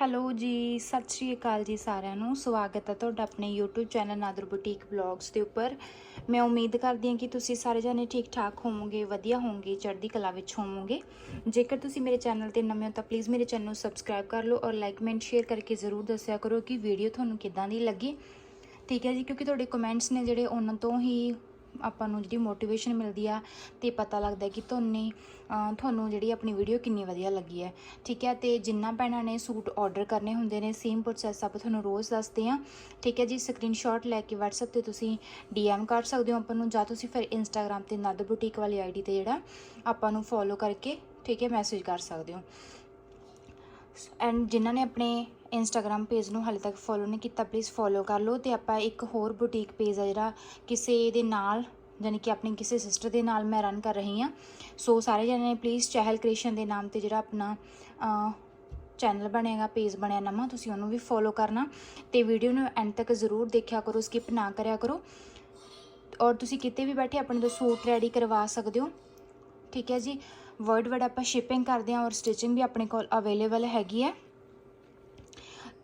Hello ਜੀ, ਸਤਿ ਸ਼੍ਰੀ ਅਕਾਲ ਜੀ ਸਾਰਿਆਂ ਨੂੰ। ਸਵਾਗਤ ਹੈ ਤੁਹਾਡਾ ਆਪਣੇ YouTube channel Nadar boutique blogs ਦੇ ਉੱਪਰ। ਮੈਂ ਉਮੀਦ ਕਰਦੀ ਹਾਂ ਕਿ ਤੁਸੀਂ ਸਾਰੇ ਜਣੇ ਠੀਕ ਠਾਕ ਹੋਵੋਗੇ, ਵਧੀਆ ਹੋਵੋਗੇ, ਚੜ੍ਹਦੀ ਕਲਾ ਵਿੱਚ ਹੋਵੋਗੇ। ਜੇਕਰ ਤੁਸੀਂ ਮੇਰੇ ਚੈਨਲ ਤੇ ਨਵੇਂ ਹੋ ਤਾਂ ਪਲੀਜ਼ ਮੇਰੇ ਚੈਨਲ ਨੂੰ ਸਬਸਕ੍ਰਾਈਬ ਕਰ ਲਓ ਔਰ ਲਾਈਕ ਕਮੈਂਟ ਸ਼ੇਅਰ ਕਰਕੇ ਜ਼ਰੂਰ ਦੱਸਿਆ ਕਰੋ ਕਿ ਵੀਡੀਓ ਤੁਹਾਨੂੰ ਕਿੱਦਾਂ ਦੀ ਲੱਗੀ। ਠੀਕ ਹੈ ਜੀ, ਕਿਉਂਕਿ ਤੁਹਾਡੇ ਕਮੈਂਟਸ ਨੇ ਜਿਹੜੇ ਉਹਨਾਂ ਤੋਂ ਹੀ ਆਪਾਂ ਨੂੰ ਜਿਹੜੀ ਮੋਟੀਵੇਸ਼ਨ ਮਿਲਦੀ ਆ ਤੇ ਪਤਾ ਲੱਗਦਾ ਕਿ ਤੁਹਾਨੂੰ ਤੁਹਾਨੂੰ ਜਿਹੜੀ ਆਪਣੀ ਵੀਡੀਓ ਕਿੰਨੀ ਵਧੀਆ ਲੱਗੀ ਹੈ। ਠੀਕ ਹੈ, ਤੇ ਜਿੰਨਾ ਭੈਣਾਂ ਨੇ ਸੂਟ ਆਰਡਰ ਕਰਨੇ ਹੁੰਦੇ ਨੇ ਸੇਮ ਪ੍ਰੋਸੈਸ ਆਪਾਂ ਤੁਹਾਨੂੰ ਰੋਜ਼ ਦੱਸਦੇ ਆ ਠੀਕ ਹੈ ਜੀ ਸਕਰੀਨਸ਼ਾਟ ਲੈ ਕੇ WhatsApp ਤੇ ਤੁਸੀਂ DM ਕਰ ਸਕਦੇ ਹੋ ਆਪਾਂ ਨੂੰ, ਜਾਂ ਤੁਸੀਂ ਫਿਰ Instagram ਤੇ ਨਦ ਬੁਟੀਕ ਵਾਲੀ ਆਈਡੀ ਤੇ ਜਿਹੜਾ ਆਪਾਂ ਨੂੰ ਫੋਲੋ ਕਰਕੇ, ਠੀਕ ਹੈ ਮੈਸੇਜ ਕਰ ਸਕਦੇ ਹੋ। ਐਂਡ ਜਿਨ੍ਹਾਂ ਨੇ ਆਪਣੇ ਇੰਸਟਾਗ੍ਰam ਪੇਜ ਨੂੰ ਹਾਲੇ ਤੱਕ ਫੋਲੋ ਨਹੀਂ ਕੀਤਾ ਪਲੀਜ਼ ਫੋਲੋ ਕਰ ਲਓ ਤੇ ਆਪਾਂ ਇੱਕ ਹੋਰ ਬੁਟੀਕ ਪੇਜ ਆ ਜਿਹੜਾ ਕਿਸੇ ਦੇ ਨਾਲ ਯਾਨੀ ਕਿ ਆਪਣੀ ਕਿਸੇ ਸਿਸਟਰ ਦੇ ਨਾਲ ਮੈਂ ਰਨ ਕਰ ਰਹੀ ਹਾਂ। ਸੋ ਸਾਰੇ ਜਣੇ ਨੇ ਪਲੀਜ਼ ਚਹਿਲ ਕ੍ਰੀਏਸ਼ਨ ਦੇ ਨਾਮ ਤੇ ਜਿਹੜਾ ਆਪਣਾ ਚੈਨਲ ਬਣੇਗਾ ਪੇਜ ਬਣਿਆ ਨਵਾਂ, ਤੁਸੀਂ ਉਹਨੂੰ ਵੀ ਫੋਲੋ ਕਰਨਾ ਤੇ ਵੀਡੀਓ ਨੂੰ ਐਂਡ ਤੱਕ ਜ਼ਰੂਰ ਦੇਖਿਆ ਕਰੋ ਸਕਿਪ ਨਾ ਕਰਿਆ ਕਰੋ। ਔਰ ਤੁਸੀਂ ਕਿਤੇ ਵੀ ਬੈਠੇ ਆਪਣੇ ਤੋਂ ਸੂਟ ਰੈਡੀ ਕਰਵਾ ਸਕਦੇ ਹੋ। ਠੀਕ ਹੈ ਜੀ ਵਰਡ ਵਰਡ ਆਪਾਂ ਸ਼ਿਪਿੰਗ ਕਰਦੇ ਹਾਂ ਔਰ ਸਟਿਚਿੰਗ ਵੀ ਆਪਣੇ ਕੋਲ ਅਵੇਲੇਬਲ ਹੈਗੀ ਹੈ।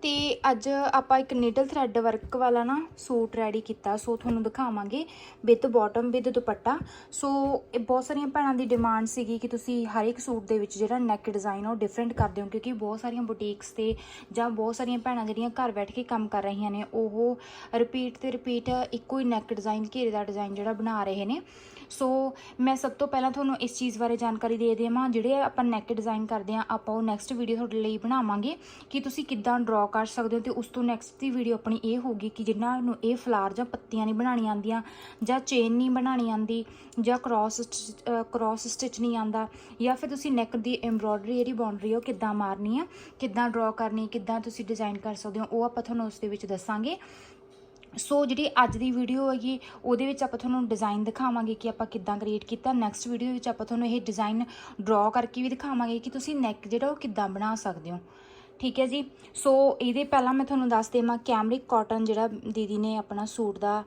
ਤੇ ਅੱਜ ਆਪਾਂ ਇੱਕ ਨੀਡਲ ਥਰੈਡ ਵਰਕ ਵਾਲਾ ਨਾ ਸੂਟ ਰੈਡੀ ਕੀਤਾ, ਸੋ ਤੁਹਾਨੂੰ ਦਿਖਾਵਾਂਗੇ with bottom with dupatta. So ਇਹ ਬਹੁਤ ਸਾਰੀਆਂ ਭੈਣਾਂ ਦੀ ਡਿਮਾਂਡ ਸੀਗੀ ਕਿ ਤੁਸੀਂ ਹਰ ਇੱਕ ਸੂਟ ਦੇ ਵਿੱਚ ਜਿਹੜਾ ਨੈਕ ਡਿਜ਼ਾਈਨ ਉਹ ਡਿਫਰੈਂਟ ਕਰਦੇ ਹੋ ਕਿਉਂਕਿ ਬਹੁਤ ਸਾਰੀਆਂ ਬੁਟੀਕਸ ਤੇ ਜਾਂ ਬਹੁਤ ਸਾਰੀਆਂ ਭੈਣਾਂ ਜਿਹੜੀਆਂ ਘਰ ਬੈਠ ਕੇ ਕੰਮ ਕਰ ਰਹੀਆਂ ਨੇ, ਉਹ ਰਿਪੀਟ ਤੇ ਰਿਪੀਟ ਇੱਕੋ ਹੀ ਨੈਕ ਡਿਜ਼ਾਈਨ ਘੇਰੇ ਦਾ ਡਿਜ਼ਾਈਨ ਜਿਹੜਾ ਬਣਾ ਰਹੇ ਨੇ। ਸੋ ਮੈਂ ਸਭ ਤੋਂ ਪਹਿਲਾਂ ਤੁਹਾਨੂੰ ਇਸ ਚੀਜ਼ ਬਾਰੇ ਜਾਣਕਾਰੀ ਦੇ ਦੇਵਾਂ, ਜਿਹੜੇ ਆਪਾਂ ਨੈਕ ਡਿਜ਼ਾਈਨ ਕਰਦੇ ਆ ਆਪਾਂ ਉਹ ਨੈਕਸਟ ਵੀਡੀਓ ਤੁਹਾਡੇ ਲਈ ਬਣਾਵਾਂਗੇ ਕਿ ਤੁਸੀਂ ਕਿੱਦਾਂ ਡਰਾ ਕਰ ਸਕਦੇ ਹੋ ਤੇ ਉਸ ਤੋਂ ਨੈਕਸਟ ਦੀ ਵੀਡੀਓ ਆਪਣੀ ਇਹ ਹੋਊਗੀ ਕਿ ਜਿਨ੍ਹਾਂ ਨੂੰ ਇਹ ਫਲਾਰ ਜਾਂ ਪੱਤੀਆਂ ਨਹੀਂ ਬਣਾਉਣੀਆਂ ਆਉਂਦੀਆਂ ਜਾਂ ਚੇਨ ਨਹੀਂ ਬਣਾਉਣੀ ਆਉਂਦੀ ਜਾਂ ਕ੍ਰਾਸ ਕ੍ਰਾਸ ਸਟਿਚ ਨਹੀਂ ਆਉਂਦਾ ਜਾਂ ਫਿਰ ਤੁਸੀਂ ਨੈਕ ਦੀ ਐਮਬ੍ਰੋਇਡਰੀ ਜਿਹੜੀ ਬਾਉਂਡਰੀ ਉਹ ਕਿੱਦਾਂ ਮਾਰਨੀ ਆ, ਕਿੱਦਾਂ ਡਰਾ ਕਰਨੀ, ਕਿੱਦਾਂ ਤੁਸੀਂ ਡਿਜ਼ਾਈਨ ਕਰ ਸਕਦੇ ਹੋ, ਉਹ ਆਪਾਂ ਤੁਹਾਨੂੰ ਉਸ ਦੇ ਵਿੱਚ ਦੱਸਾਂਗੇ। ਸੋ ਜਿਹੜੀ ਅੱਜ ਦੀ ਵੀਡੀਓ ਹੈਗੀ, ਉਹਦੇ ਵਿੱਚ ਆਪਾਂ ਤੁਹਾਨੂੰ ਡਿਜ਼ਾਈਨ ਦਿਖਾਵਾਂਗੇ ਕਿ ਆਪਾਂ ਕਿੱਦਾਂ ਕ੍ਰੀਏਟ ਕੀਤਾ। ਨੈਕਸਟ ਵੀਡੀਓ ਵਿੱਚ ਆਪਾਂ ਤੁਹਾਨੂੰ ਇਹ ਡਿਜ਼ਾਈਨ ਡਰਾ ਕਰਕੇ ਵੀ ਦਿਖਾਵਾਂਗੇ ਕਿ ਤੁਸੀਂ ਨੈਕ ਜਿਹੜਾ ਉਹ ਕਿੱਦਾਂ ਬਣਾ ਸਕਦੇ ਹੋ। ਠੀਕ ਹੈ ਜੀ। ਸੋ ਇਹਦੇ ਪਹਿਲਾਂ ਮੈਂ ਤੁਹਾਨੂੰ ਦੱਸ ਦੇਵਾਂ ਕੈਮਰਿਕ ਕਾਟਨ ਜਿਹੜਾ ਦੀਦੀ ਨੇ ਆਪਣਾ ਸੂਟ ਦਾ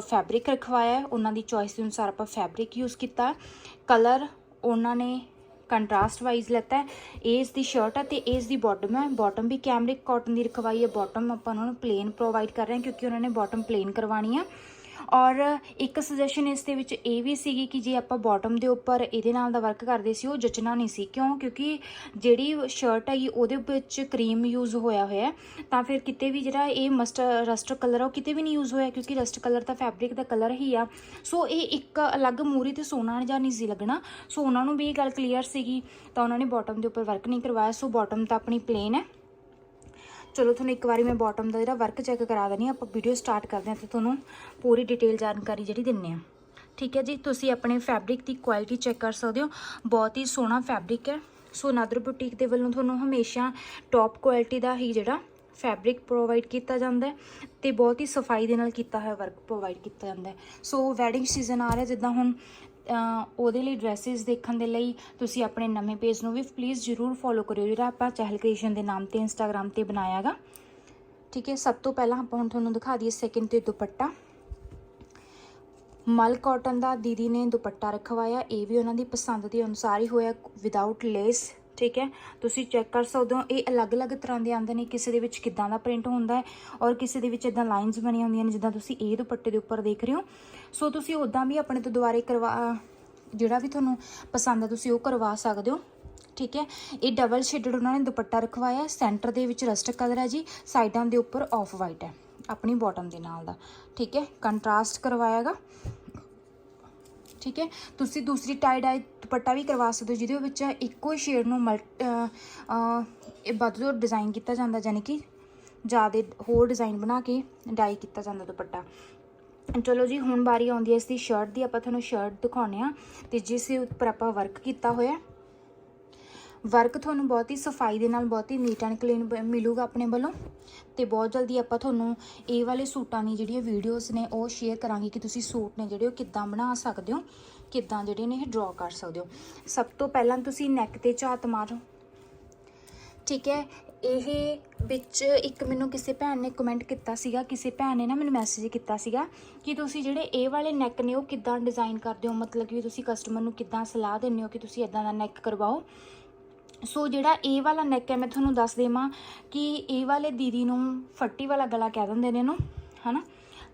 ਫੈਬਰਿਕ ਰਖਵਾਇਆ ਉਹਨਾਂ ਦੀ ਚੋਇਸ ਦੇ ਅਨੁਸਾਰ ਆਪਾਂ ਫੈਬਰਿਕ ਯੂਜ਼ ਕੀਤਾ। ਕਲਰ ਉਹਨਾਂ ਨੇ ਕੰਟਰਾਸਟ ਵਾਈਜ਼ ਲੈਤਾ ਇਹ ਇਸ ਦੀ ਸ਼ਰਟ ਹੈ ਤੇ ਇਹ ਇਸ ਦੀ ਬਾਟਮ ਹੈ। ਬਾਟਮ ਵੀ ਕੈਮਰਿਕ ਕਾਟਨ ਦੀ ਰਖਵਾਈ ਹੈ। ਬਾਟਮ ਆਪਾਂ ਉਹਨਾਂ ਨੂੰ ਪਲੇਨ ਪ੍ਰੋਵਾਈਡ ਕਰ ਰਹੇ ਹਾਂ ਕਿਉਂਕਿ ਉਹਨਾਂ ਨੇ ਬਾਟਮ ਪਲੇਨ ਕਰਵਾਣੀ ਆ। ਔਰ ਇੱਕ ਸੁਜੈਸ਼ਨ ਇਸ ਦੇ ਵਿੱਚ ਇਹ ਵੀ ਸੀਗੀ ਕਿ ਜੇ ਆਪਾਂ ਬਾਟਮ ਦੇ ਉੱਪਰ ਇਹਦੇ ਨਾਲ ਦਾ ਵਰਕ ਕਰਦੇ ਸੀ, ਉਹ ਜਚਣਾ ਨਹੀਂ ਸੀ। ਕਿਉਂ? ਕਿਉਂਕਿ ਜਿਹੜੀ ਸ਼ਰਟ ਹੈਗੀ, ਉਹਦੇ ਵਿੱਚ ਕਰੀਮ ਯੂਜ਼ ਹੋਇਆ ਹੋਇਆ ਤਾਂ ਫਿਰ ਕਿਤੇ ਵੀ ਜਿਹੜਾ ਇਹ ਮਸਟ ਰਸਟ ਕਲਰ ਆ, ਉਹ ਕਿਤੇ ਵੀ ਨਹੀਂ ਯੂਜ਼ ਹੋਇਆ, ਕਿਉਂਕਿ ਰਸਟ ਕਲਰ ਤਾਂ ਫੈਬਰਿਕ ਦਾ ਕਲਰ ਹੀ ਆ। ਸੋ ਇਹ ਇੱਕ ਅਲੱਗ ਮੂਰੀ ਤੇ ਸੋਨਾ ਜਾਂ ਨਹੀਂ ਸੀ ਲੱਗਣਾ। ਸੋ ਉਹਨਾਂ ਨੂੰ ਵੀ ਇਹ ਗੱਲ ਕਲੀਅਰ ਸੀਗੀ, ਤਾਂ ਉਹਨਾਂ ਨੇ ਬਾਟਮ ਦੇ ਉੱਪਰ ਵਰਕ ਨਹੀਂ ਕਰਵਾਇਆ। ਸੋ ਬਾਟਮ ਤਾਂ ਆਪਣੀ ਪਲੇਨ ਹੈ। ਚਲੋ ਤੁਹਾਨੂੰ ਇੱਕ ਵਾਰੀ ਮੈਂ ਬਾਟਮ ਦਾ ਜਿਹੜਾ ਵਰਕ ਚੈੱਕ ਕਰਾ ਦਿੰਦੀ ਹਾਂ, ਆਪਾਂ ਵੀਡੀਓ ਸਟਾਰਟ ਕਰਦੇ ਹਾਂ ਤੇ ਤੁਹਾਨੂੰ ਪੂਰੀ ਡਿਟੇਲ ਜਾਣਕਾਰੀ ਜਿਹੜੀ ਦਿੰਨੇ ਆ ਠੀਕ ਹੈ ਜੀ, ਤੁਸੀਂ ਆਪਣੇ ਫੈਬਰਿਕ ਦੀ ਕੁਆਲਿਟੀ ਚੈੱਕ ਕਰ ਸਕਦੇ ਹੋ। ਬਹੁਤ ਹੀ ਸੋਹਣਾ ਫੈਬਰਿਕ ਹੈ। ਸੋ ਨਾਦਰ ਬੁਟੀਕ ਦੇ ਵੱਲੋਂ ਤੁਹਾਨੂੰ ਹਮੇਸ਼ਾ ਟੌਪ ਕੁਆਲਿਟੀ ਦਾ ਹੀ ਜਿਹੜਾ ਫੈਬਰਿਕ ਪ੍ਰੋਵਾਈਡ ਕੀਤਾ ਜਾਂਦਾ ਹੈ ਤੇ ਬਹੁਤ ਹੀ ਸਫ਼ਾਈ ਦੇ ਨਾਲ ਕੀਤਾ ਹੋਇਆ ਵਰਕ ਪ੍ਰੋਵਾਈਡ ਕੀਤਾ ਜਾਂਦਾ ਹੈ। ਸੋ ਵੈਡਿੰਗ ਸੀਜ਼ਨ ਆ ਰਿਹਾ, ਜਿੱਦਾਂ ਹੁਣ ਉਹਦੇ ਲਈ ਡਰੈਸਸ ਦੇਖਣ ਦੇ ਲਈ ਤੁਸੀਂ ਆਪਣੇ ਨਵੇਂ ਪੇਜ ਨੂੰ ਵੀ ਪਲੀਜ਼ ਜਰੂਰ ਫੋਲੋ ਕਰਿਓ। ਜਿਹੜਾ ਆਪਾਂ ਚਹਿਲ ਕ੍ਰੀਏਸ਼ਨ ਦੇ ਨਾਮ ਤੇ ਇੰਸਟਾਗ੍ਰam ਤੇ ਬਣਾਇਆਗਾ ਠੀਕ ਹੈ, ਸਭ ਤੋਂ ਪਹਿਲਾਂ ਆਪਾਂ ਹੁਣ ਤੁਹਾਨੂੰ ਦਿਖਾ ਦਈਏ ਸੈਕਿੰਡ ਤੇ ਦੁਪੱਟਾ। ਮਲ ਕਾਟਨ ਦਾ ਦੀਦੀ ਨੇ ਦੁਪੱਟਾ ਰਖਵਾਇਆ, ਇਹ ਵੀ ਉਹਨਾਂ ਦੀ ਪਸੰਦ ਦੇ ਅਨੁਸਾਰ ਹੀ ਹੋਇਆ ਵਿਦਆਊਟ ਲੇਸ ਠੀਕ ਹੈ? ਤੁਸੀਂ ਚੈੱਕ ਕਰ ਸਕਦੇ ਹੋ, ਇਹ ਅਲੱਗ-ਅਲੱਗ ਤਰ੍ਹਾਂ ਦੇ ਆਉਂਦੇ ਨੇ, ਕਿਸੇ ਦੇ ਵਿੱਚ ਕਿੱਦਾਂ ਦਾ ਪ੍ਰਿੰਟ ਹੁੰਦਾ ਹੈ ਔਰ ਕਿਸੇ ਦੇ ਵਿੱਚ ਇਦਾਂ ਲਾਈਨਸ ਬਣੀਆਂ ਹੁੰਦੀਆਂ ਨੇ, ਜਿੱਦਾਂ ਤੁਸੀਂ ਇਹ ਦੁਪੱਟੇ ਦੇ ਉੱਪਰ ਦੇਖ ਰਹੇ ਹੋ। ਸੋ ਤੁਸੀਂ ਉਦਾਂ ਵੀ ਆਪਣੇ ਤੋਂ ਦੁਬਾਰੇ ਕਰਵਾ, ਜਿਹੜਾ ਵੀ ਤੁਹਾਨੂੰ ਪਸੰਦ ਹੈ ਤੁਸੀਂ ਉਹ ਕਰਵਾ ਸਕਦੇ ਹੋ। ਠੀਕ ਹੈ? ਇਹ ਡਬਲ ਸ਼ੇਡਡ ਉਹਨਾਂ ਨੇ ਦੁਪੱਟਾ ਰਖਵਾਇਆ ਸੈਂਟਰ ਦੇ ਵਿੱਚ ਰਸਟ ਕਲਰ ਹੈ ਜੀ ਸਾਈਡਾਂ ਦੇ ਉੱਪਰ ਆਫ ਵਾਈਟ ਹੈ, ਆਪਣੀ ਬਾਟਮ ਦੇ ਨਾਲ ਦਾ। ਠੀਕ ਹੈ? ਕੰਟਰਾਸਟ ਕਰਵਾਇਆਗਾ ਠੀਕ ਹੈ? ਤੁਸੀਂ ਦੂਸਰੀ ਟਾਈ ਡਾਈ ਦੁਪੱਟਾ ਵੀ ਕਰਵਾ ਸਕਦੇ ਹੋ, ਜਿਹਦੇ ਵਿੱਚ ਇੱਕੋ ਹੀ ਸ਼ੇਡ ਨੂੰ ਮਲ ਵੱਧ ਤੋਂ ਡਿਜ਼ਾਈਨ ਕੀਤਾ ਜਾਂਦਾ ਯਾਨੀ ਕਿ ਜ਼ਿਆਦਾ ਹੋਰ ਡਿਜ਼ਾਈਨ ਬਣਾ ਕੇ ਡਾਈ ਕੀਤਾ ਜਾਂਦਾ ਦੁਪੱਟਾ। ਚਲੋ ਜੀ, ਹੁਣ ਵਾਰੀ ਆਉਂਦੀ ਹੈ ਇਸ ਦੀ ਸ਼ਰਟ ਦੀ, ਆਪਾਂ ਤੁਹਾਨੂੰ ਸ਼ਰਟ ਦਿਖਾਉਨੇ ਆ ਤੇ ਜਿਸ ਦੇ ਉੱਪਰ ਆਪਾਂ ਵਰਕ ਕੀਤਾ ਹੋਇਆ ਵਰਕ ਤੁਹਾਨੂੰ ਬਹੁਤ ਹੀ ਸਫ਼ਾਈ ਦੇ ਨਾਲ ਬਹੁਤ ਹੀ ਨੀਟ ਐਂਡ ਕਲੀਨ ਮਿਲੂਗਾ ਆਪਣੇ ਵੱਲੋਂ। ਤੇ ਬਹੁਤ ਜਲਦੀ ਆਪਾਂ ਤੁਹਾਨੂੰ ਇਹ ਵਾਲੇ ਸੂਟਾਂ ਦੀ ਜਿਹੜੀਆਂ ਵੀਡੀਓਜ਼ ਨੇ ਉਹ ਸ਼ੇਅਰ ਕਰਾਂਗੇ ਕਿ ਤੁਸੀਂ ਸੂਟ ਨੇ ਜਿਹੜੇ ਉਹ ਕਿੱਦਾਂ ਬਣਾ ਸਕਦੇ ਹੋ, ਕਿੱਦਾਂ ਜਿਹੜੇ ਨੇ ਇਹ ਡਰਾ ਕਰ ਸਕਦੇ ਹੋ। ਸਭ ਤੋਂ ਪਹਿਲਾਂ ਤੁਸੀਂ ਨੈਕ ਤੇ ਝਾਤ ਮਾਰੋ। ਠੀਕ ਹੈ, ਇਹ ਵਿੱਚ ਇੱਕ ਮੈਨੂੰ ਕਿਸੇ ਭੈਣ ਨੇ ਕਮੈਂਟ ਕੀਤਾ ਸੀਗਾ, ਕਿਸੇ ਭੈਣ ਨੇ ਨਾ ਮੈਨੂੰ ਮੈਸੇਜ ਕੀਤਾ ਸੀਗਾ ਕਿ ਤੁਸੀਂ ਜਿਹੜੇ ਇਹ ਵਾਲੇ ਨੈਕ ਨੇ ਉਹ ਕਿੱਦਾਂ ਡਿਜ਼ਾਈਨ ਕਰਦੇ ਹੋ? ਮਤਲਬ ਕਿ ਤੁਸੀਂ ਕਸਟਮਰ ਨੂੰ ਕਿੱਦਾਂ ਸਲਾਹ ਦਿੰਦੇ ਹੋ ਕਿ ਤੁਸੀਂ ਇਦਾਂ ਦਾ ਨੈਕ ਕਰਵਾਓ? ਸੋ ਜਿਹੜਾ ਇਹ ਵਾਲਾ ਨੈਕ ਹੈ, ਮੈਂ ਤੁਹਾਨੂੰ ਦੱਸ ਦੇਵਾਂ ਕਿ ਇਹ ਵਾਲੇ ਦੀਦੀ ਨੂੰ ਫੱਟੀ ਵਾਲਾ ਗਲਾ ਕਹਿ ਦਿੰਦੇ ਨੇ ਇਹਨੂੰ, ਹਨਾ?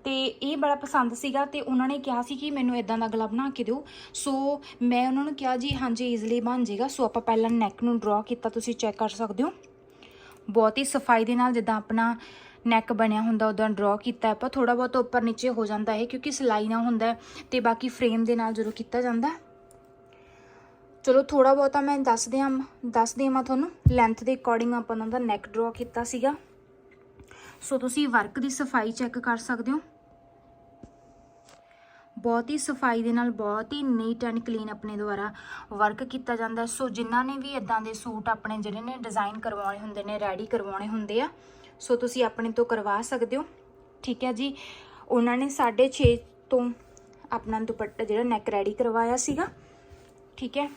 ਤੇ ਇਹ ਬੜਾ ਪਸੰਦ ਸੀਗਾ ਤੇ ਉਹਨਾਂ ਨੇ ਕਿਹਾ ਸੀ ਕਿ ਮੈਨੂੰ ਇਦਾਂ ਦਾ ਗਲਾ ਬਣਾ ਕੇ ਦਿਓ। ਸੋ ਮੈਂ ਉਹਨਾਂ ਨੂੰ ਕਿਹਾ, ਜੀ, ਹਾਂਜੀ ਈਜ਼ਲੀ ਬਣ ਜਾਏਗਾ ਸੋ ਆਪਾਂ ਪਹਿਲਾਂ ਨੈਕ ਨੂੰ ਡਰਾ ਕੀਤਾ, ਤੁਸੀਂ ਚੈੱਕ ਕਰ ਸਕਦੇ ਹੋ। ਬਹੁਤ ਹੀ ਸਫ਼ਾਈ ਦੇ ਨਾਲ ਜਿੱਦਾਂ ਆਪਣਾ ਨੈਕ ਬਣਿਆ ਹੁੰਦਾ ਉਦਾਂ ਡਰਾ ਕੀਤਾ। ਆਪਾਂ ਥੋੜਾ ਬਹੁਤ ਉੱਪਰ ਨੀਚੇ ਹੋ ਜਾਂਦਾ ਹੈ ਕਿਉਂਕਿ ਸਿਲਾਈ ਨਾ ਹੁੰਦਾ ਹੈ ਤੇ ਬਾਕੀ ਫਰੇਮ ਦੇ ਨਾਲ ਜਦੋਂ ਕੀਤਾ ਜਾਂਦਾ ਚਲੋ ਥੋੜਾ ਬਹੁਤਾ ਮੈਂ ਦੱਸ ਦਿਆਂ ਦੱਸ ਦੇਵਾਂ ਤੁਹਾਨੂੰ ਲੈਂਥ ਦੇ ਅਕੋਰਡਿੰਗ ਆਪਾਂ ਉਹਨਾਂ ਦਾ ਨੈਕ ਡਰਾ ਕੀਤਾ ਸੀਗਾ। ਸੋ ਤੁਸੀਂ ਵਰਕ ਦੀ ਸਫ਼ਾਈ ਚੈੱਕ ਕਰ ਸਕਦੇ ਹੋ। ਬਹੁਤ ਹੀ ਸਫ਼ਾਈ ਦੇ ਨਾਲ ਬਹੁਤ ਹੀ ਨੀਟ ਐਂਡ ਕਲੀਨ ਆਪਣੇ ਦੁਆਰਾ ਵਰਕ ਕੀਤਾ ਜਾਂਦਾ ਸੋ ਜਿਨ੍ਹਾਂ ਨੇ ਵੀ ਇਦਾਂ ਦੇ ਸੂਟ ਆਪਣੇ ਜਿਹੜੇ ਨੇ ਡਿਜ਼ਾਈਨ ਕਰਵਾਉਣੇ ਹੁੰਦੇ ਨੇ ਰੈਡੀ ਕਰਵਾਉਣੇ ਹੁੰਦੇ ਆ ਸੋ ਤੁਸੀਂ ਆਪਣੇ ਤੋਂ ਕਰਵਾ ਸਕਦੇ ਹੋ। ਠੀਕ ਹੈ ਜੀ? ਉਹਨਾਂ ਨੇ 6.5 ਤੋਂ ਆਪਣਾ ਦੁਪੱਟਾ ਜਿਹੜਾ ਨੈਕ ਰੈਡੀ ਕਰਵਾਇਆ ਸੀਗਾ। ਠੀਕ ਹੈ?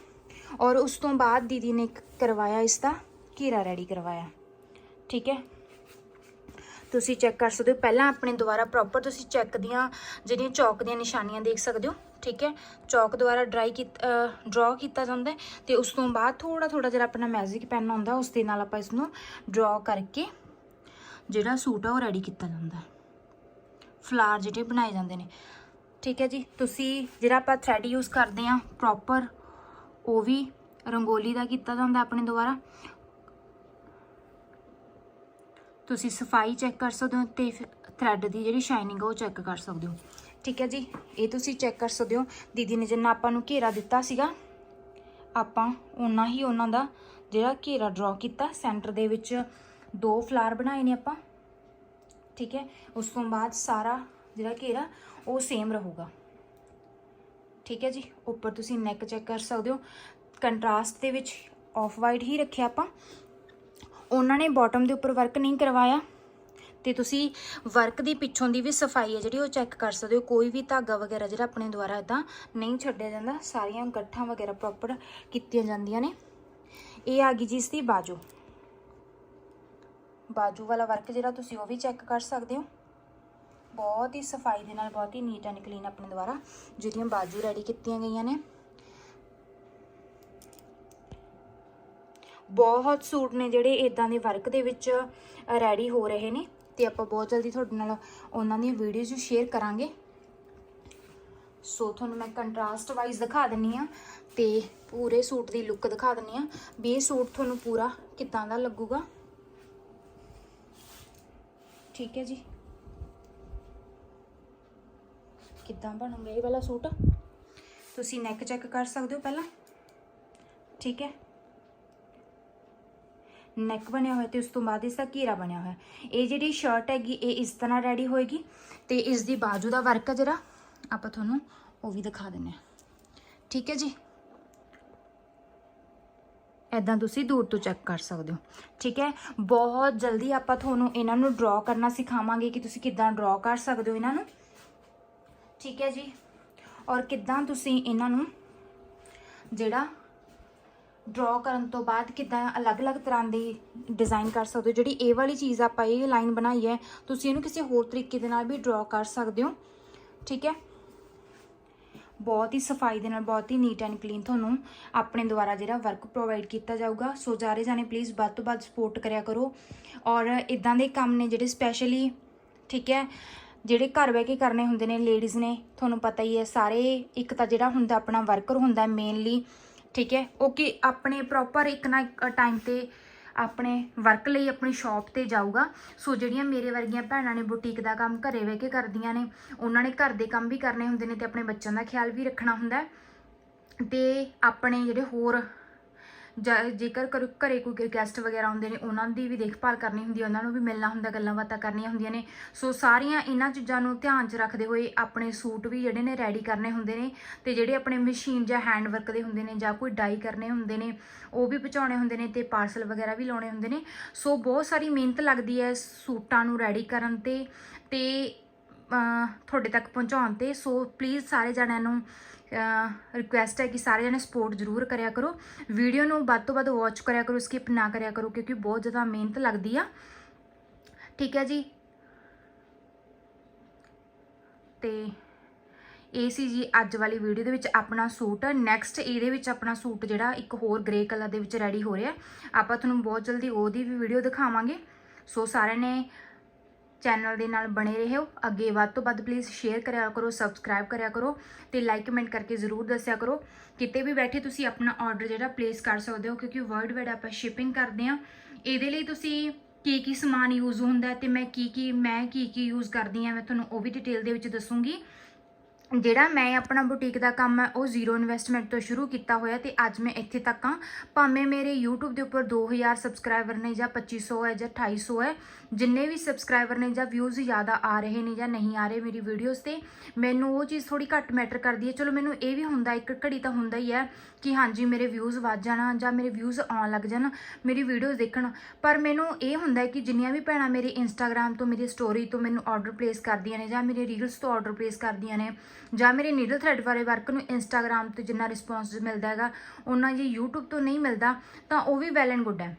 ਔਰ ਉਸ ਤੋਂ ਬਾਅਦ ਦੀਦੀ ਨੇ ਕਰਵਾਇਆ ਇਸ ਦਾ ਘੇਰਾ ਰੈਡੀ ਕਰਵਾਇਆ। ਠੀਕ ਹੈ? ਤੁਸੀਂ ਚੈੱਕ ਕਰ ਸਕਦੇ ਹੋ, ਪਹਿਲਾਂ ਆਪਣੇ ਦੁਆਰਾ ਪ੍ਰੋਪਰ ਤੁਸੀਂ ਚੈੱਕ ਦੀਆਂ ਜਿਹੜੀਆਂ ਚੌਕ ਦੀਆਂ ਨਿਸ਼ਾਨੀਆਂ ਦੇਖ ਸਕਦੇ ਹੋ। ਠੀਕ ਹੈ? ਚੌਕ ਦੁਆਰਾ ਡਰਾਈ ਕੀਤਾ ਡਰਾ ਕੀਤਾ ਜਾਂਦਾ ਹੈ ਤੇ ਉਸ ਤੋਂ ਬਾਅਦ ਥੋੜਾ ਥੋੜਾ ਜਿਹੜਾ ਆਪਣਾ ਮੈਜਿਕ ਪੈਨ ਹੁੰਦਾ ਉਸ ਦੇ ਨਾਲ ਆਪਾਂ ਇਸ ਨੂੰ ਡਰਾ ਕਰਕੇ ਜਿਹੜਾ ਸੂਟ ਆ ਉਹ ਰੈਡੀ ਕੀਤਾ ਜਾਂਦਾ ਫਲਾਰ ਜਿਹੜੇ ਬਣਾਏ ਜਾਂਦੇ ਨੇ। ਠੀਕ ਹੈ ਜੀ? ਤੁਸੀਂ ਜਿਹੜਾ ਆਪਾਂ ਥ੍ਰੈਡ ਯੂਜ਼ ਕਰਦੇ ਆ ਪ੍ਰੋਪਰ ਉਹ ਵੀ ਰੰਗੋਲੀ ਦਾ ਕੀਤਾ ਜਾਂਦਾ ਆਪਣੇ ਦੁਆਰਾ। ਤੁਸੀਂ ਸਫ਼ਾਈ ਚੈੱਕ ਕਰ ਸਕਦੇ ਹੋ ਤੇ ਥ੍ਰੈਡ ਦੀ ਜਿਹੜੀ ਸ਼ਾਈਨਿੰਗ ਉਹ ਚੈੱਕ ਕਰ ਸਕਦੇ ਹੋ। ਠੀਕ ਹੈ ਜੀ, ਇਹ ਤੁਸੀਂ ਚੈੱਕ ਕਰ ਸਕਦੇ ਹੋ। ਦੀਦੀ ਨੇ ਜਿੰਨਾ ਆਪਾਂ ਨੂੰ ਘੇਰਾ ਦਿੱਤਾ ਸੀਗਾ, ਆਪਾਂ ਓਨਾ ਹੀ ਉਹਨਾਂ ਦਾ ਜਿਹੜਾ ਘੇਰਾ ਡਰਾ ਕੀਤਾ। ਸੈਂਟਰ ਦੇ ਵਿੱਚ ਦੋ ਫਲਾਰ ਬਣਾਏ ਨੇ ਆਪਾਂ। ਠੀਕ ਹੈ, ਉਸ ਤੋਂ ਬਾਅਦ ਸਾਰਾ ਜਿਹੜਾ ਘੇਰਾ ਉਹ ਸੇਮ ਰਹੂਗਾ। ਠੀਕ ਹੈ ਜੀ, ਉੱਪਰ ਤੁਸੀਂ ਨੈਕ ਚੈੱਕ ਕਰ ਸਕਦੇ ਹੋ। ਕੰਟਰਾਸਟ ਦੇ ਵਿੱਚ ਆਫ ਵਾਈਟ ਹੀ ਰੱਖਿਆ ਆਪਾਂ। ਉਹਨਾਂ ਨੇ ਬਾਟਮ ਦੇ ਉੱਪਰ ਵਰਕ ਨਹੀਂ ਕਰਵਾਇਆ। ਤੇ ਤੁਸੀਂ ਵਰਕ ਦੀ ਪਿੱਛੋਂ ਦੀ ਵੀ ਸਫ਼ਾਈ ਹੈ ਜਿਹੜੀ, ਉਹ ਚੈੱਕ ਕਰ ਸਕਦੇ ਹੋ। ਕੋਈ ਵੀ ਧਾਗਾ ਵਗੈਰਾ ਜਿਹੜਾ ਆਪਣੇ ਦੁਆਰਾ ਇਦਾਂ ਨਹੀਂ ਛੱਡਿਆ ਜਾਂਦਾ, ਸਾਰੀਆਂ ਗੱਠਾਂ ਵਗੈਰਾ ਪ੍ਰੋਪਰ ਕੀਤੀਆਂ ਜਾਂਦੀਆਂ ਨੇ। ਇਹ ਆ ਗਈ ਜੀ ਇਸ ਦੀ ਬਾਜੂ। ਬਾਜੂ ਵਾਲਾ ਵਰਕ ਜਿਹੜਾ ਤੁਸੀਂ ਉਹ ਵੀ ਚੈੱਕ ਕਰ ਸਕਦੇ ਹੋ। ਬਹੁਤ ਹੀ ਸਫ਼ਾਈ ਦੇ ਨਾਲ ਬਹੁਤ ਹੀ ਨੀਟ ਐਂਡ ਕਲੀਨ ਆਪਣੇ ਦੁਆਰਾ ਜਿਹੜੀਆਂ ਬਾਜੂ ਰੈਡੀ ਕੀਤੀਆਂ ਗਈਆਂ ਨੇ। ਬਹੁਤ ਸੂਟ ਨੇ ਜਿਹੜੇ ਇਦਾਂ ਦੇ ਵਰਕ ਦੇ ਵਿੱਚ ਰੈਡੀ ਹੋ ਰਹੇ ਨੇ ਤੇ ਆਪਾਂ ਬਹੁਤ ਜਲਦੀ ਤੁਹਾਡੇ ਨਾਲ ਉਹਨਾਂ ਦੀਆਂ ਵੀਡੀਓਜ਼ ਸ਼ੇਅਰ ਕਰਾਂਗੇ। ਸੋ ਤੁਹਾਨੂੰ ਮੈਂ ਕੰਟਰਾਸਟ ਵਾਈਜ਼ ਦਿਖਾ ਦਿੰਨੀ ਆ ਤੇ ਪੂਰੇ ਸੂਟ ਦੀ ਲੁੱਕ ਦਿਖਾ ਦਿੰਨੀ ਆ ਵੀ ਇਹ ਸੂਟ ਤੁਹਾਨੂੰ ਪੂਰਾ ਕਿੱਦਾਂ ਦਾ ਲੱਗੂਗਾ। ਠੀਕ ਹੈ ਜੀ। ਕਿੱਦਾਂ ਬਣੂਗਾ ਇਹ ਵਾਲਾ ਸੂਟ? ਤੁਸੀਂ ਨੈਕ ਚੈੱਕ ਕਰ ਸਕਦੇ ਹੋ ਪਹਿਲਾਂ। ਠੀਕ ਹੈ। ਨੈਕ ਬਣਿਆ ਹੋਇਆ ਤੇ ਉਸ ਤੋਂ ਬਾਅਦ ਇਸ ਦਾ ਘੇਰਾ ਬਣਿਆ ਹੋਇਆ। ਇਹ ਜਿਹੜੀ ਸ਼ਰਟ ਹੈਗੀ, ਇਹ ਇਸ ਤਰ੍ਹਾਂ ਰੈਡੀ ਹੋਏਗੀ ਤੇ ਇਸ ਦੀ ਬਾਜੂ ਦਾ ਵਰਕ ਹੈ ਜਿਹੜਾ ਆਪਾਂ ਤੁਹਾਨੂੰ ਉਹ ਵੀ ਦਿਖਾ ਦਿੰਨੇ ਆ ਠੀਕ ਹੈ ਜੀ। ਐਦਾਂ ਤੁਸੀਂ ਦੂਰ ਤੋਂ ਚੈੱਕ ਕਰ ਸਕਦੇ ਹੋ। ਠੀਕ ਹੈ। ਬਹੁਤ ਜਲਦੀ ਆਪਾਂ ਤੁਹਾਨੂੰ ਇਹਨਾਂ ਨੂੰ ਡਰਾ ਕਰਨਾ ਸਿਖਾਵਾਂਗੇ ਕਿ ਤੁਸੀਂ ਕਿੱਦਾਂ ਡਰਾ ਕਰ ਸਕਦੇ ਹੋ ਇਹਨਾਂ ਨੂੰ। ਠੀਕ ਹੈ ਜੀ। ਔਰ ਕਿੱਦਾਂ ਤੁਸੀਂ ਇਹਨਾਂ ਨੂੰ ਜਿਹੜਾ ਡਰਾ ਕਰਨ ਤੋਂ ਬਾਅਦ ਕਿੱਦਾਂ ਅਲੱਗ-ਅਲੱਗ ਤਰ੍ਹਾਂ ਦੀ ਡਿਜ਼ਾਈਨ ਕਰ ਸਕਦੇ ਹੋ? ਜਿਹੜੀ ਇਹ ਵਾਲੀ ਚੀਜ਼ ਆਪਾਂ ਇਹ ਲਾਈਨ ਬਣਾਈ ਹੈ, ਤੁਸੀਂ ਇਹਨੂੰ ਕਿਸੇ ਹੋਰ ਤਰੀਕੇ ਦੇ ਨਾਲ ਵੀ ਡਰਾ ਕਰ ਸਕਦੇ ਹੋ। ਠੀਕ ਹੈ। ਬਹੁਤ ਹੀ ਸਫ਼ਾਈ ਦੇ ਨਾਲ, ਬਹੁਤ ਹੀ ਨੀਟ ਐਂਡ ਕਲੀਨ ਤੁਹਾਨੂੰ ਆਪਣੇ ਦੁਆਰਾ ਜਿਹੜਾ ਵਰਕ ਪ੍ਰੋਵਾਈਡ ਕੀਤਾ ਜਾਊਗਾ। ਸੋ ਜਾਰੇ ਜਾਣੇ ਪਲੀਜ਼ ਵੱਧ ਤੋਂ ਵੱਧ ਸਪੋਰਟ ਕਰਿਆ ਕਰੋ। ਔਰ ਇਦਾਂ ਦੇ ਕੰਮ ਨੇ ਜਿਹੜੇ ਸਪੈਸ਼ਲੀ ਠੀਕ ਹੈ ਜਿਹੜੇ ਘਰ ਬਹਿ ਕੇ ਕਰਨੇ ਹੁੰਦੇ ਨੇ ਲੇਡੀਜ਼ ਨੇ, ਤੁਹਾਨੂੰ ਪਤਾ ਹੀ ਹੈ, ਸਾਰੇ ਇੱਕ ਤਾਂ ਜਿਹੜਾ ਹੁੰਦਾ ਆਪਣਾ ਵਰਕਰ ਹੁੰਦਾ ਮੇਨਲੀ ਠੀਕ ਹੈ, ਉਹ ਕਿ ਆਪਣੇ ਪ੍ਰੋਪਰ ਇੱਕ ਨਾ ਟਾਈਮ ਤੇ ਆਪਣੇ ਵਰਕ ਲਈ ਆਪਣੀ ਸ਼ਾਪ ਤੇ ਜਾਊਗਾ। ਸੋ ਜਿਹੜੀਆਂ ਮੇਰੇ ਵਰਗੀਆਂ ਭੈਣਾਂ ਨੇ ਬੁਟੀਕ ਦਾ ਕੰਮ ਘਰੇ ਬਹਿ ਕੇ ਕਰਦੀਆਂ ਨੇ, ਉਹਨਾਂ ਨੇ ਘਰ ਦੇ ਕੰਮ ਵੀ ਕਰਨੇ ਹੁੰਦੇ ਨੇ ਤੇ ਆਪਣੇ ਬੱਚਿਆਂ ਦਾ ਖਿਆਲ ਵੀ ਰੱਖਣਾ ਹੁੰਦਾ ਹੈ। ਤੇ ਆਪਣੇ ਜਿਹੜੇ ਹੋਰ ਜੇਕਰ ਕਰ- ਘਰੇ ਕੋਈ ਗੈਸਟ ਵਗੈਰਾ ਆਉਂਦੇ ਨੇ, ਉਹਨਾਂ ਦੀ ਵੀ ਦੇਖਭਾਲ ਕਰਨੀ ਹੁੰਦੀ ਹੈ, ਉਹਨਾਂ ਨੂੰ ਵੀ ਮਿਲਣਾ ਹੁੰਦਾ, ਗੱਲਾਂ ਬਾਤਾਂ ਕਰਨੀਆਂ ਹੁੰਦੀਆਂ ਨੇ। ਸੋ ਸਾਰੀਆਂ ਇਹਨਾਂ ਚੀਜ਼ਾਂ ਨੂੰ ਧਿਆਨ 'ਚ ਰੱਖਦੇ ਹੋਏ ਆਪਣੇ ਸੂਟ ਵੀ ਜਿਹੜੇ ਨੇ ਰੈਡੀ ਕਰਨੇ ਹੁੰਦੇ ਨੇ ਤੇ ਜਿਹੜੇ ਆਪਣੇ ਮਸ਼ੀਨ ਜਾਂ ਹੈਂਡ ਵਰਕ ਦੇ ਹੁੰਦੇ ਨੇ ਜਾਂ ਕੋਈ ਡਾਈ ਕਰਨੇ ਹੁੰਦੇ ਨੇ, ਉਹ ਵੀ ਪਹੁੰਚਾਉਣੇ ਹੁੰਦੇ ਨੇ ਤੇ ਪਾਰਸਲ ਵਗੈਰਾ ਵੀ ਲਾਉਣੇ ਹੁੰਦੇ ਨੇ। ਸੋ ਬਹੁਤ ਸਾਰੀ ਮਿਹਨਤ ਲੱਗਦੀ ਹੈ ਸੂਟਾਂ ਨੂੰ ਰੈਡੀ ਕਰਨ ਤੇ ਤੇ ਤੁਹਾਡੇ ਤੱਕ ਪਹੁੰਚਾਉਣ ਤੇ। ਸੋ ਪਲੀਜ਼ ਸਾਰੇ ਜਣਿਆਂ ਨੂੰ ਰਿਕੁਐਸਟ ਹੈ ਕਿ ਸਾਰੇ ਜਣੇ ਸਪੋਰਟ ਜ਼ਰੂਰ ਕਰਿਆ ਕਰੋ। ਵੀਡੀਓ ਨੂੰ ਵੱਧ ਤੋਂ ਵੱਧ ਵਾਚ ਕਰਿਆ ਕਰੋ ਸਕਿਪ ਨਾ ਕਰਿਆ ਕਰੋ, ਕਿਉਂਕਿ ਬਹੁਤ ਜ਼ਿਆਦਾ ਮਿਹਨਤ ਲੱਗਦੀ ਆ। ਠੀਕ ਹੈ ਜੀ? ਤੇ ਇਹ ਸੀ ਜੀ ਅੱਜ ਵਾਲੀ ਵੀਡੀਓ ਦੇ ਵਿੱਚ ਆਪਣਾ ਸੂਟ ਨੈਕਸਟ ਇਹਦੇ ਵਿੱਚ ਆਪਣਾ ਸੂਟ ਜਿਹੜਾ ਇੱਕ ਹੋਰ ਗ੍ਰੇ ਕਲਰ ਦੇ ਵਿੱਚ ਰੈਡੀ ਹੋ ਰਿਹਾ। ਆਪਾਂ ਤੁਹਾਨੂੰ ਬਹੁਤ ਜਲਦੀ ਉਹਦੀ ਵੀ ਵੀਡੀਓ ਦਿਖਾਵਾਂਗੇ। ਸੋ ਸਾਰਿਆਂ ਨੇ ਚੈਨਲ ਦੇ ਨਾਲ ਬਣੇ ਰਹੋ। ਅੱਗੇ ਵੱਧ ਤੋਂ ਵੱਧ ਪਲੀਜ਼ ਸ਼ੇਅਰ ਕਰਿਆ ਕਰੋ ਸਬਸਕ੍ਰਾਈਬ ਕਰਿਆ ਕਰੋ ਤੇ ਲਾਈਕ ਕਮੈਂਟ ਕਰਕੇ ਜ਼ਰੂਰ ਦੱਸਿਆ ਕਰੋ। ਕਿਤੇ ਵੀ ਬੈਠੇ ਤੁਸੀਂ ਆਪਣਾ ਆਰਡਰ ਜਿਹੜਾ ਪਲੇਸ ਕਰ ਸਕਦੇ ਹੋ, ਕਿਉਂਕਿ ਵਰਲਡ ਵਾਈਡ ਆਪਾਂ ਸ਼ਿਪਿੰਗ ਕਰਦੇ ਆ ਇਹਦੇ ਲਈ ਤੁਸੀਂ ਕੀ ਕੀ ਸਮਾਨ ਯੂਜ਼ ਹੁੰਦਾ ਹੈ ਤੇ ਮੈਂ ਕੀ ਕੀ, ਮੈਂ ਕੀ ਕੀ ਯੂਜ਼ ਕਰਦੀ ਆ ਮੈਂ ਤੁਹਾਨੂੰ ਉਹ ਵੀ ਡਿਟੇਲ ਦੇ ਵਿੱਚ ਦੱਸੂੰਗੀ। ਜਿਹੜਾ ਮੈਂ ਆਪਣਾ ਬੁਟੀਕ ਦਾ ਕੰਮ ਹੈ, ਉਹ ਜ਼ੀਰੋ ਇਨਵੈਸਟਮੈਂਟ ਤੋਂ ਸ਼ੁਰੂ ਕੀਤਾ ਹੋਇਆ ਤੇ ਅੱਜ ਮੈਂ ਇੱਥੇ ਤੱਕ ਆ ਭਾਵੇਂ ਮੇਰੇ YouTube ਦੇ ਉੱਪਰ 2000 ਸਬਸਕ੍ਰਾਈਬਰ ਨੇ ਜਾਂ 2500 ਹੈ ਜਾਂ 2800 ਹੈ, ਜਿੰਨੇ ਵੀ ਸਬਸਕ੍ਰਾਈਬਰ ਨੇ ਜਾਂ ਵਿਊਜ਼ ਜ਼ਿਆਦਾ ਆ ਰਹੇ ਨੇ ਜਾਂ ਨਹੀਂ ਆ ਰਹੇ ਮੇਰੀ ਵੀਡੀਓਜ਼ ਤੇ, ਮੈਨੂੰ ਉਹ ਚੀਜ਼ ਥੋੜੀ ਘੱਟ ਮੈਟਰ ਕਰਦੀ ਹੈ। ਚਲੋ ਮੈਨੂੰ ਇਹ ਵੀ ਹੁੰਦਾ, ਇੱਕ ਘੜੀ ਤਾਂ ਹੁੰਦਾ ਹੀ ਹੈ ਕਿ ਹਾਂਜੀ, ਮੇਰੇ ਵਿਊਜ਼ ਵੱਧ ਜਾਣਾ ਜਾਂ ਮੇਰੇ ਵਿਊਜ਼ ਆਉਣ ਲੱਗ ਜਾਣ, ਮੇਰੀ ਵੀਡੀਓਜ਼ ਦੇਖਣ। ਪਰ ਮੈਨੂੰ ਇਹ ਹੁੰਦਾ ਕਿ ਜਿੰਨੀਆਂ ਵੀ ਭੈਣਾਂ ਮੇਰੇ ਇੰਸਟਾਗ੍ਰam ਤੋਂ, ਮੇਰੀ ਸਟੋਰੀ ਤੋਂ ਮੈਨੂੰ ਆਰਡਰ ਪਲੇਸ ਕਰਦੀਆਂ ਨੇ ਜਾਂ ਮੇਰੇ ਰੀਲਸ ਤੋਂ ਆਰਡਰ ਪਲੇਸ ਕਰਦੀਆਂ ਨੇ ਜਾਂ ਮੇਰੇ ਨੀਡਲ ਥ੍ਰੈਡ ਵਾਲੇ ਵਰਕ ਨੂੰ ਇੰਸਟਾਗ੍ਰam ਤੇ ਜਿੰਨਾ ਰਿਸਪੌਂਸ ਮਿਲਦਾ ਹੈਗਾ ਉਹਨਾਂ ਜੇ YouTube ਤੋਂ ਨਹੀਂ ਮਿਲਦਾ, ਤਾਂ ਉਹ ਵੀ ਵੈਲ ਐਂਡ ਗੁੱਡ ਹੈ।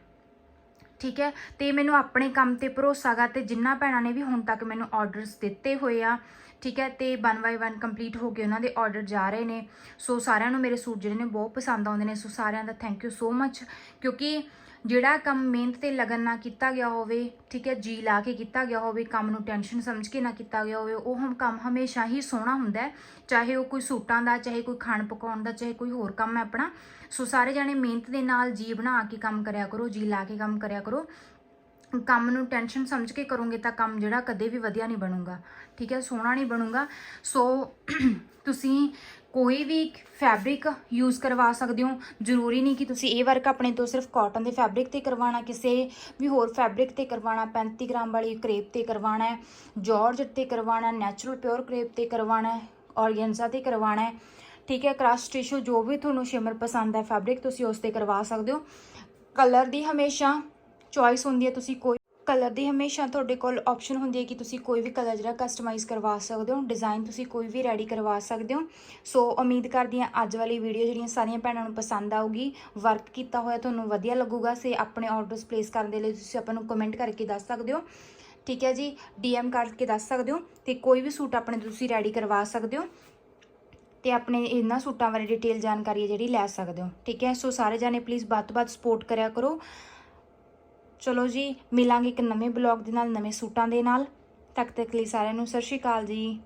ਠੀਕ ਹੈ? ਤੇ ਮੈਨੂੰ ਆਪਣੇ ਕੰਮ ਤੇ ਭਰੋਸਾ ਗਾ ਤੇ ਜਿੰਨਾ ਭੈਣਾਂ ਨੇ ਵੀ ਹੁਣ ਤੱਕ ਮੈਨੂੰ ਆਰਡਰਸ ਦਿੱਤੇ ਹੋਏ ਆ, ਠੀਕ ਹੈ? ਤੇ 1 ਬਾਈ 1 ਕੰਪਲੀਟ ਹੋ ਕੇ ਉਹਨਾਂ ਦੇ ਆਰਡਰ ਜਾ ਰਹੇ ਨੇ। ਸੋ ਸਾਰਿਆਂ ਨੂੰ ਮੇਰੇ ਸੂਟ ਜਿਹੜੇ ਨੇ ਬਹੁਤ ਪਸੰਦ ਆਉਂਦੇ ਨੇ। ਸੋ ਸਾਰਿਆਂ ਦਾ ਥੈਂਕ ਯੂ ਸੋ ਮੱਚ ਕਿਉਂਕਿ ਜਿਹੜਾ ਕੰਮ ਮਿਹਨਤ ਤੇ ਲਗਨ ਨਾਲ ਕੀਤਾ ਗਿਆ ਹੋਵੇ, ਠੀਕ ਹੈ, ਜੀ ਲਾ ਕੇ ਕੀਤਾ ਗਿਆ ਹੋਵੇ, ਕੰਮ ਨੂੰ ਟੈਨਸ਼ਨ ਸਮਝ ਕੇ ਨਾ ਕੀਤਾ ਗਿਆ ਹੋਵੇ, ਉਹ ਹਮ ਕੰਮ ਹਮੇਸ਼ਾ ਹੀ ਸੋਹਣਾ ਹੁੰਦਾ ਹੈ। ਚਾਹੇ ਉਹ ਕੋਈ ਸੂਟਾਂ ਦਾ, ਚਾਹੇ ਕੋਈ ਖਾਣ ਪਕਾਉਣ ਦਾ, ਚਾਹੇ ਕੋਈ ਹੋਰ ਕੰਮ ਹੈ ਆਪਣਾ, ਸੋ ਸਾਰੇ ਜਾਣੇ ਮਿਹਨਤ ਦੇ ਨਾਲ ਜੀ ਬਣਾ ਕੇ ਕੰਮ ਕਰਿਆ ਕਰੋ, ਜੀ ਲਾ ਕੇ ਕੰਮ ਕਰਿਆ ਕਰੋ। ਕੰਮ ਨੂੰ ਟੈਨਸ਼ਨ ਸਮਝ ਕੇ ਕਰੋਗੇ ਤਾਂ ਕੰਮ ਜਿਹੜਾ ਕਦੇ ਵੀ ਵਧੀਆ ਨਹੀਂ ਬਣੂਗਾ, ਠੀਕ ਹੈ, ਸੋਹਣਾ ਨਹੀਂ ਬਣੂਗਾ। ਸੋ ਤੁਸੀਂ ਕੋਈ ਵੀ ਫੈਬਰਿਕ ਯੂਜ਼ ਕਰਵਾ ਸਕਦੇ ਹੋ, ਜ਼ਰੂਰੀ ਨਹੀਂ ਕਿ ਤੁਸੀਂ ਇਹ ਵਰਕ ਆਪਣੇ ਤੋਂ ਸਿਰਫ ਕਾਟਨ ਦੇ ਫੈਬਰਿਕ ਤੇ ਕਰਵਾਉਣਾ, ਕਿਸੇ ਵੀ ਹੋਰ ਫੈਬਰਿਕ ਤੇ ਕਰਵਾਉਣਾ 35 ਗ੍ਰਾਮ ਵਾਲੀ ਕਰੇਪ ਤੇ ਕਰਵਾਉਣਾ ਹੈ ਜਾਰਜਟ ਤੇ ਕਰਵਾਉਣਾ ਨੈਚੁਰਲ ਪਿਓਰ ਕਰੇਪ ਤੇ ਕਰਵਾਉਣਾ ਹੈ ਔਰਗੈਂਜ਼ਾ ਤੇ ਕਰਵਾਉਣਾ ਹੈ, ਠੀਕ ਹੈ ਕ੍ਰਾਸ ਟਿਸ਼ੂ ਜੋ ਵੀ ਤੁਹਾਨੂੰ ਸ਼ਿਮਰ ਪਸੰਦ ਹੈ ਫੈਬਰਿਕ ਤੁਸੀਂ ਉਸ ਤੇ ਕਰਵਾ ਸਕਦੇ ਹੋ। ਕਲਰ ਦੀ ਹਮੇਸ਼ਾ ਚੋਇਸ ਹੁੰਦੀ ਹੈ, ਤੁਸੀਂ ਕੋਈ ਕਲਰ ਦੀ ਹਮੇਸ਼ਾ ਤੁਹਾਡੇ ਕੋਲ ਆਪਸ਼ਨ ਹੁੰਦੀ ਹੈ ਕਿ ਤੁਸੀਂ ਕੋਈ ਵੀ ਕਲਰ ਜਿਹੜਾ ਕਸਟਮਾਈਜ਼ ਕਰਵਾ ਸਕਦੇ ਹੋ ਡਿਜ਼ਾਈਨ ਤੁਸੀਂ ਕੋਈ ਵੀ ਰੈਡੀ ਕਰਵਾ ਸਕਦੇ ਹੋ। ਸੋ ਉਮੀਦ ਕਰਦੀ ਹਾਂ ਅੱਜ ਵਾਲੀ ਵੀਡੀਓ ਜਿਹੜੀਆਂ ਸਾਰੀਆਂ ਭੈਣਾਂ ਨੂੰ ਪਸੰਦ ਆਊਗੀ ਵਰਕ ਕੀਤਾ ਹੋਇਆ ਤੁਹਾਨੂੰ ਵਧੀਆ ਲੱਗੂਗਾ, ਸੇ ਆਪਣੇ ਆਰਡਰਸ ਪਲੇਸ ਕਰਨ ਦੇ ਲਈ ਤੁਸੀਂ ਆਪਾਂ ਨੂੰ ਕਮੈਂਟ ਕਰਕੇ ਦੱਸ ਸਕਦੇ ਹੋ। ਠੀਕ ਹੈ ਜੀ ਡੀਐਮ ਕਰਕੇ ਦੱਸ ਸਕਦੇ ਹੋ ਤੇ ਕੋਈ ਵੀ ਸੂਟ ਆਪਣੇ ਤੁਸੀਂ ਰੈਡੀ ਕਰਵਾ ਸਕਦੇ ਹੋ ਤੇ ਆਪਣੇ ਇਹਨਾਂ ਸੂਟਾਂ ਬਾਰੇ ਡਿਟੇਲ ਜਾਣਕਾਰੀ ਹੈ ਜਿਹੜੀ ਲੈ ਸਕਦੇ ਹੋ। ਠੀਕ ਹੈ ਸੋ ਸਾਰੇ ਜਾਣੇ ਪਲੀਜ਼ ਵੱਧ ਤੋਂ ਵੱਧ ਸਪੋਰਟ ਕਰਿਆ ਕਰੋ। ਚਲੋ ਜੀ, ਮਿਲਾਂਗੇ ਇੱਕ ਨਵੇਂ ਬਲੌਗ ਦੇ ਨਾਲ, ਨਵੇਂ ਸੂਟਾਂ ਦੇ ਨਾਲ। ਤੱਕ ਤੱਕ ਲਈ ਸਾਰਿਆਂ ਨੂੰ ਸਤਿ ਸ਼੍ਰੀ ਅਕਾਲ ਜੀ।